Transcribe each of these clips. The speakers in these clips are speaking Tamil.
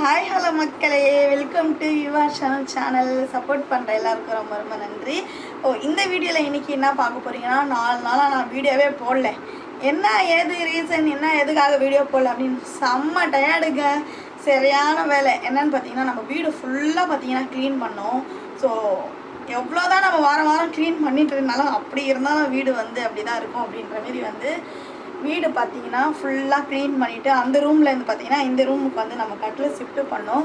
ஹாய் ஹலோ மக்களே. Welcome to Yuva channel channel support பண்ணுற எல்லாருக்கும் ரொம்ப ரொம்ப நன்றி. ஓ இந்த வீடியோவில் இன்றைக்கி என்ன பார்க்க போகிறீங்கன்னா நாலு நாளாக நான் வீடியோவே போடல. என்ன ஏது ரீசன் என்ன எதுக்காக வீடியோ போடல அப்படின்னு செம்ம டயர்டுங்க சரியான வேலை. என்னன்னு பார்த்தீங்கன்னா நம்ம வீடு ஃபுல்லாக பார்த்தீங்கன்னா க்ளீன் பண்ணோம். ஸோ எவ்வளோ தான் நம்ம வாரம் வாரம் க்ளீன் பண்ணிட்டு இருந்தாலும் அப்படி இருந்தாலும் வீடு வந்து அப்படி தான் இருக்கும் அப்படின்ற மாரி வந்து வீடு பார்த்தீங்கன்னா ஃபுல்லாக க்ளீன் பண்ணிவிட்டு அந்த ரூம்லேருந்து பார்த்தீங்கன்னா இந்த ரூமுக்கு வந்து நம்ம கட்டில் ஷிஃப்ட் பண்ணோம்.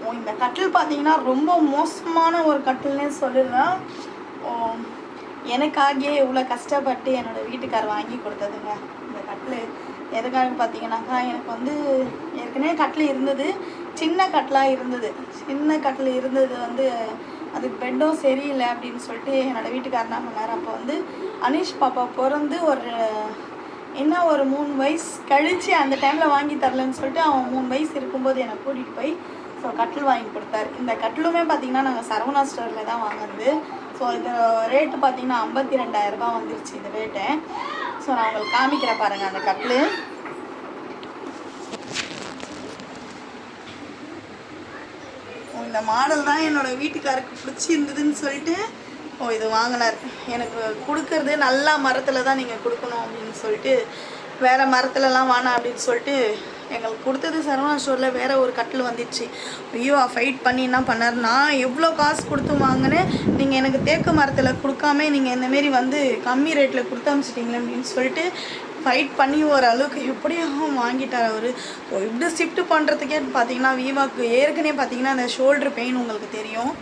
ஓ, இந்த கட்டில் பார்த்தீங்கன்னா ரொம்ப மோசமான ஒரு கட்டில்னே சொல்லலாம் எனக்காகவே எனக்காகியே இவ்வளோ கஷ்டப்பட்டு என்னோடய வீட்டுக்கார் வாங்கி கொடுத்ததுங்க. இந்த கட்டில் எதுக்காக பார்த்தீங்கன்னாக்கா எனக்கு வந்து ஏற்கனவே கட்டில் இருந்தது. சின்ன கட்டிலாக இருந்தது. சின்ன கட்டில் இருந்தது வந்து அதுக்கு பெட்டும் சரியில்லை அப்படின்னு சொல்லிட்டு என்னோடய வீட்டுக்காரர் என்ன பண்ணார் அப்போ வந்து அனீஷ் பாப்பா பிறந்து ஒரு என்ன ஒரு மூணு வயசு கழித்து அந்த டைமில் வாங்கி தரலன்னு சொல்லிட்டு அவன் மூணு வயசு இருக்கும்போது என்னை கூட்டிகிட்டு போய் ஸோ கட்டில் வாங்கி கொடுத்தாரு. இந்த கட்டிலுமே பார்த்தீங்கன்னா நாங்கள் சரவணா ஸ்டோரில் தான் வாங்குறது ஸோ இது ரேட்டு பார்த்தீங்கன்னா ஐம்பத்தி ரெண்டாயிரரூபா வந்துருச்சு இந்த ரேட்டு ஸோ நான் உங்களுக்கு காமிக்கிறேன் பாருங்கள் அந்த கட்டில். இந்த மாடல் தான் என்னோட வீட்டுக்காருக்கு பிடிச்சிருந்ததுன்னு சொல்லிட்டு ஓ இது வாங்கினார். எனக்கு கொடுக்கறது நல்லா மரத்தில் தான் நீங்கள் கொடுக்கணும் அப்படின்னு சொல்லிட்டு வேறு மரத்துலலாம் வேணாம் அப்படின்னு சொல்லிட்டு எங்களுக்கு கொடுத்தது சரவணா ஸ்டோரில் வேறு ஒரு கட்டில் வந்துடுச்சு ஐயோ ஃபைட் பண்ணி என்ன பண்ணார்? நான் எவ்வளோ காசு கொடுத்து வாங்கினேன் நீங்கள் எனக்கு தேக்கு மரத்தில் கொடுக்காம நீங்கள் இந்தமாரி வந்து கம்மி ரேட்டில் கொடுத்து அமிச்சிட்டிங்களே அப்படின்னு சொல்லிட்டு ஃபைட் பண்ணி ஓரளவுக்கு எப்படியும் வாங்கிட்டார் அவர். ஸோ இப்படி ஷிஃப்ட் பண்ணுறதுக்கே பார்த்தீங்கன்னா வீவாக்கு ஏற்கனவே பார்த்தீங்கன்னா அந்த ஷோல்டர் பெயின் உங்களுக்கு தெரியும்.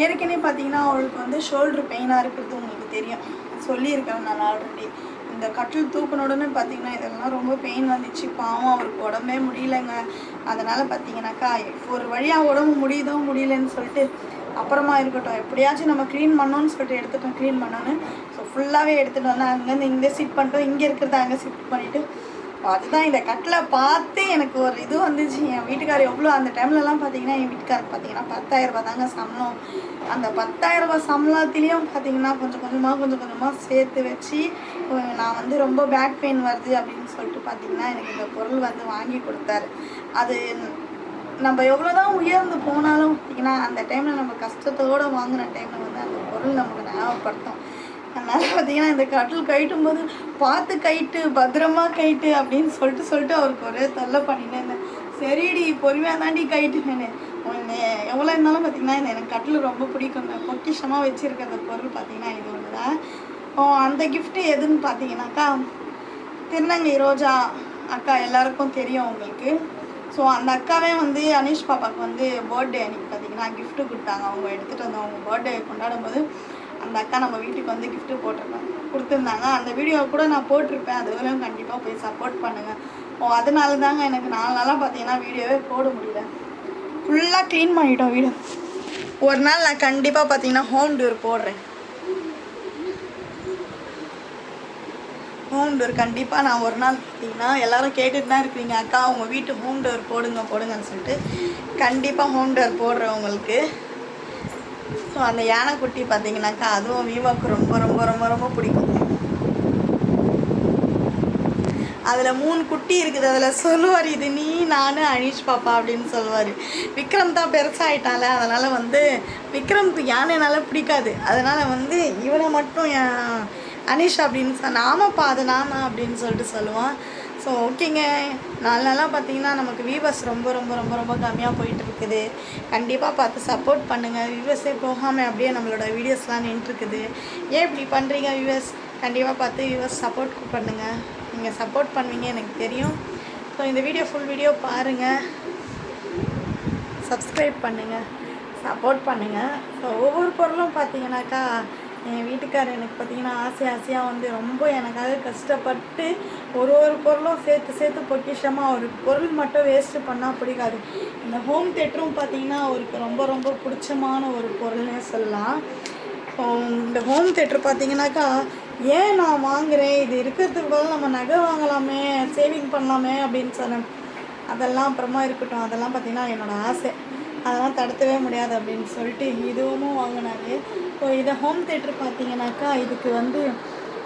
ஏற்கனவே பார்த்தீங்கன்னா அவளுக்கு வந்து ஷோல்டர் பெயினாக இருக்கிறது உங்களுக்கு தெரியும். சொல்லியிருக்கேன் நான் ஆல்ரெடி இந்த கட்டில் தூக்கின உடனே பார்த்தீங்கன்னா இதெல்லாம் ரொம்ப பெயின் வந்துச்சு. பாவம் அவருக்கு உடம்பே முடியலங்க. அதனால் பார்த்தீங்கன்னாக்கா ஒரு வழியாக உடம்பு முடியுதோ முடியலன்னு சொல்லிட்டு அப்புறமா இருக்கட்டும். எப்படியாச்சும் நம்ம க்ளீன் பண்ணோன்னு சொல்லிட்டு எடுத்துட்டோம். க்ளீன் பண்ணோன்னு ஸோ ஃபுல்லாகவே எடுத்துகிட்டு வந்தேன் அங்கேருந்து இங்கே சிட் பண்ணிட்டோம். இங்கே இருக்கிறத அங்கே சிட் பண்ணிவிட்டு அதுதான் இந்த கட்டில் பார்த்து எனக்கு ஒரு இது வந்துச்சு. என் வீட்டுக்காரர் எவ்வளோ அந்த டைம்லலாம் பார்த்தீங்கன்னா என் வீட்டுக்காரர் பார்த்தீங்கன்னா பத்தாயிரம் தாங்க சம்பளம். அந்த பத்தாயிரரூபா ரூபாய் சம்பளத்துலேயும் பார்த்தீங்கன்னா கொஞ்சம் கொஞ்சமாக கொஞ்சம் கொஞ்சமாக சேர்த்து வச்சு நான் வந்து ரொம்ப பேக் பெயின் வருது அப்படின்னு சொல்லிட்டு பார்த்தீங்கன்னா எனக்கு இந்த பொருள் வந்து வாங்கி கொடுத்தாரு. அது நம்ம எவ்வளோ தான் உயர்ந்து போனாலும் பார்த்தீங்கன்னா அந்த டைமில் நம்ம கஷ்டத்தோடு வாங்கின டைமில் வந்து அந்த பொருள் நமக்கு ஞாபகப்படுத்தும். அதனால் பார்த்தீங்கன்னா இந்த கட்டில் கயிட்டும் போது பார்த்து கயிட்டு பத்திரமா கயிட்டு அப்படின்னு சொல்லிட்டு சொல்லிட்டு அவருக்கு ஒரே தொல்லை பண்ணினேன். சரிடி பொறுமையாக தாண்டி கைட்டுனேன்னு எவ்வளோ இருந்தாலும் பார்த்தீங்கன்னா இந்த எனக்கு கட்டில் ரொம்ப பிடிக்கும். பொக்கிஷமாக வச்சுருக்க அந்த பொருள் பார்த்தீங்கன்னா இது ஒன்று தான் ஓ, அந்த கிஃப்ட்டு எதுன்னு பார்த்தீங்கன்னாக்கா திருநங்கை ரோஜா அக்கா எல்லாருக்கும் தெரியும் உங்களுக்கு. ஸோ அந்த அக்காவே வந்து அனீஷ் பாப்பாவுக்கு வந்து பர்த்டே அன்றைக்கி பார்த்தீங்கன்னா கிஃப்ட்டு கொடுத்தாங்க. அவங்க எடுத்துகிட்டு வந்து அவங்க பர்த்டே கொண்டாடும் போது அந்த அக்கா நம்ம வீட்டுக்கு வந்து கிஃப்ட்டு போட்டிருந்தாங்க கொடுத்துருந்தாங்க. அந்த வீடியோ கூட நான் போட்டிருப்பேன். அதுவரையும் கண்டிப்பாக போய் சப்போர்ட் பண்ணுங்கள் ஓ அதனால தாங்க எனக்கு நாலு நாளாக பார்த்தீங்கன்னா வீடியோவே போட முடியல. ஃபுல்லாக க்ளீன் பண்ணிட்டோம் வீடு. ஒரு நாள் நான் கண்டிப்பாக பார்த்தீங்கன்னா ஹோம் டூர் போடுறேன். ஹோம் டூர் கண்டிப்பாக நான் ஒரு நாள் பார்த்தீங்கன்னா எல்லாரும் கேட்டுட்டு தான் இருக்கிறீங்க. அக்கா உங்கள் வீட்டு ஹோம் டோர் போடுங்க போடுங்கன்னு சொல்லிட்டு. கண்டிப்பாக ஹோம் டோர் போடுறேன் உங்களுக்கு. ஸோ அந்த யானைக்குட்டி பார்த்தீங்கன்னாக்கா அதுவும் வீவாக்கு ரொம்ப ரொம்ப ரொம்ப ரொம்ப பிடிக்கும். அதில் மூணு குட்டி இருக்குது. அதில் சொல்லுவார் இது நீ நான் அனீஷ் பாப்பா அப்படின்னு சொல்லுவார். விக்ரம் தான் பெருசாகிட்டால அதனால் வந்து விக்ரம்க்கு யானைனால பிடிக்காது. அதனால் வந்து இவனை மட்டும் அனிஷ் அனீஷ் அப்படின்னு சொன்ன ஆமாப்பா அது நானா அப்படின்னு சொல்லிட்டு சொல்லுவான். ஸோ ஓகேங்க நாலு நாளாக பார்த்தீங்கன்னா நமக்கு வியூவர்ஸ் ரொம்ப ரொம்ப ரொம்ப ரொம்ப கம்மியாக போயிட்டுருக்குது. கண்டிப்பாக பார்த்து சப்போர்ட் பண்ணுங்கள் வியூவர்ஸே போகாமல் அப்படியே நம்மளோட வீடியோஸ்லாம் நின்றுருக்குது ஏன் இப்படி பண்ணுறீங்க வியூவர்ஸ் கண்டிப்பாக பார்த்து வியூவர்ஸ் சப்போர்ட் பண்ணுங்கள் நீங்கள் சப்போர்ட் பண்ணுவீங்க எனக்கு தெரியும். ஸோ இந்த வீடியோ ஃபுல் வீடியோ பாருங்கள் சப்ஸ்கிரைப் பண்ணுங்கள் சப்போர்ட் பண்ணுங்கள் ஸோ ஒவ்வொரு பொருளும் பார்த்தீங்கன்னாக்கா என் வீட்டுக்காரர் எனக்கு பார்த்தீங்கன்னா ஆசை ஆசையாக வந்து ரொம்ப எனக்காக கஷ்டப்பட்டு ஒரு ஒரு பொருளும் சேர்த்து சேர்த்து பொக்கிஷமாக ஒரு பொருள் மட்டும் வேஸ்ட்டு பண்ணால் பிடிக்காது. இந்த ஹோம் தேட்டரும் பார்த்தீங்கன்னா அவருக்கு ரொம்ப ரொம்ப பிடிச்சமான ஒரு பொருள்னே சொல்லலாம். இந்த ஹோம் தேட்டர் பார்த்தீங்கன்னாக்கா ஏன் நான் வாங்குறேன்? இது இருக்கிறதுக்கு பதில் நம்ம நகை வாங்கலாமே சேவிங் பண்ணலாமே அப்படின்னு சொன்னேன். அதெல்லாம் அப்புறமா இருக்கட்டும். அதெல்லாம் பார்த்தீங்கன்னா என்னோடய ஆசை. அதெல்லாம் தடுத்தவே முடியாது அப்படின்னு சொல்லிட்டு இதுவும் வாங்கினாரு. ஸோ இதை ஹோம் தேட்டர் பார்த்தீங்கன்னாக்கா இதுக்கு வந்து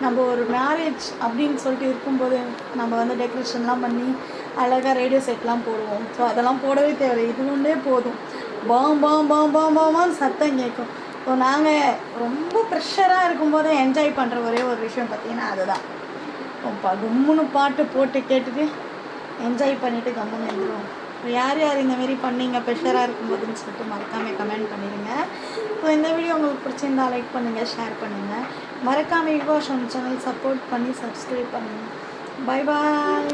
நம்ம ஒரு மேரேஜ் அப்படின்னு சொல்லிட்டு இருக்கும்போது நம்ம வந்து டெக்கரேஷன்லாம் பண்ணி அழகாக ரேடியோ செட்லாம் போடுவோம். ஸோ அதெல்லாம் போடவே தேவையில்லை. இது ஒன்றே போதும். பாம் பாம் பாம் பாம் பாமான்னு சத்தம் கேட்கும். ஸோ நாங்கள் ரொம்ப ப்ரெஷராக இருக்கும்போது என்ஜாய் பண்ணுற ஒரே ஒரு விஷயம் பார்த்தீங்கன்னா அதுதான். கும்முன்னு பாட்டு போட்டு கேட்டுட்டு என்ஜாய் பண்ணிவிட்டு கம்முன்னு எழுதுவோம் யார் யார் இந்த மாரி பண்ணீங்க? ப்ரெஷராக இருக்கும்போதுன்னு சொல்லிட்டு மறக்காமல் கமெண்ட் பண்ணிடுங்க ஸோ இந்த வீடியோ உங்களுக்கு பிடிச்சிருந்தா லைக் பண்ணுங்கள் ஷேர் பண்ணுங்கள் மறக்காமல் யுவாஷன் சேனல் சப்போர்ட் பண்ணி சப்ஸ்கிரைப் பண்ணுங்கள் பை பாய்